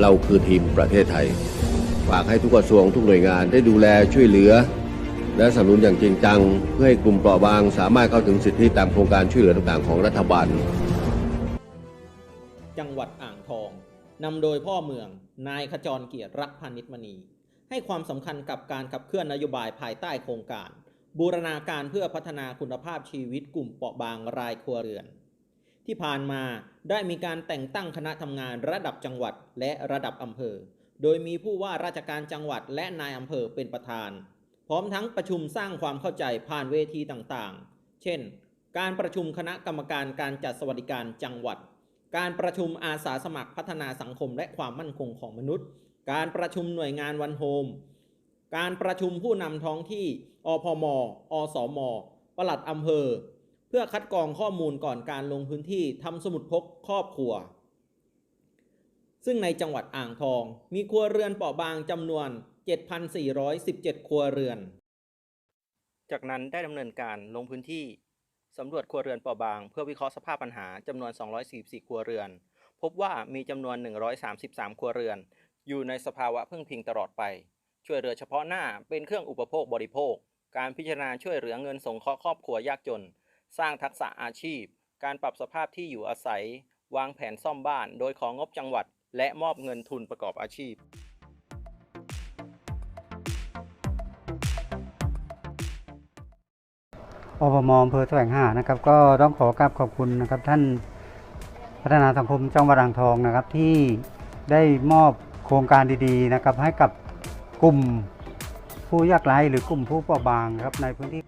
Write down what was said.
เราคือทีมประเทศไทย ฝากให้ทุกกระทรวงทุกหน่วยงานได้ดูแลช่วยเหลือ และสนับสนุนอย่างจริงจัง เพื่อให้กลุ่มเปราะบางสามารถเข้าถึงสิทธิตามโครงการช่วยเหลือต่างๆของรัฐบาล จังหวัดอ่างทองนำโดยพ่อเมือง นายขจรเกียรติรักพานิชมณี ให้ความสำคัญกับการขับเคลื่อนนโยบายภายใต้โครงการ บูรณาการเพื่อพัฒนาคุณภาพชีวิตกลุ่มเปราะบางรายครัวเรือน ที่ผ่านมาได้มีการแต่งตั้งคณะทำงานระดับจังหวัดและระดับอำเภอ โดยมีผู้ว่าราชการจังหวัดและนายอำเภอเป็นประธาน พร้อมทั้งประชุมสร้างความเข้าใจผ่านเวทีต่างๆ เช่น การประชุมคณะกรรมการการจัดสวัสดิการจังหวัด การประชุมอาสาสมัครพัฒนาสังคมและความมั่นคงของมนุษย์ การประชุมหน่วยงานวันโฮม การประชุมผู้นำท้องที่ อพม อสม ปลัดอำเภอ พื่อคัดกรองข้อมูลก่อนการลงพื้นที่ทำสมุดพกครอบครัว ซึ่งในจังหวัดอ่างทอง มีครัวเรือนเปราะบางจำนวน 7,417 ครัวเรือน จากนั้นได้ดำเนินการลงพื้นที่สำรวจครัวเรือนเปราะบาง เพื่อวิเคราะห์สภาพปัญหาจำนวน 244 ครัวเรือน พบว่ามีจำนวน 133 ครัวเรือน อยู่ในสภาวะพึ่งพิงตลอดไป ช่วยเหลือเฉพาะหน้าเป็นเครื่องอุปโภคบริโภค การพิจารณาช่วยเหลือเงินสงเคราะห์ครอบครัวยากจน สร้างทักษะอาชีพ การปรับสภาพที่อยู่อาศัย วางแผนซ่อมบ้าน โดยของงบจังหวัด และมอบเงินทุนประกอบอาชีพอปมอำเภอแสวงหานะครับ ก็ต้องขอกราบขอบคุณนะครับ ท่านพัฒนาสังคมจังหวัดอ่างทองนะครับ ที่ได้มอบโครงการดีๆนะครับ ให้กับกลุ่มผู้ยากไร้หรือกลุ่มผู้เปราะบางครับในพื้นที่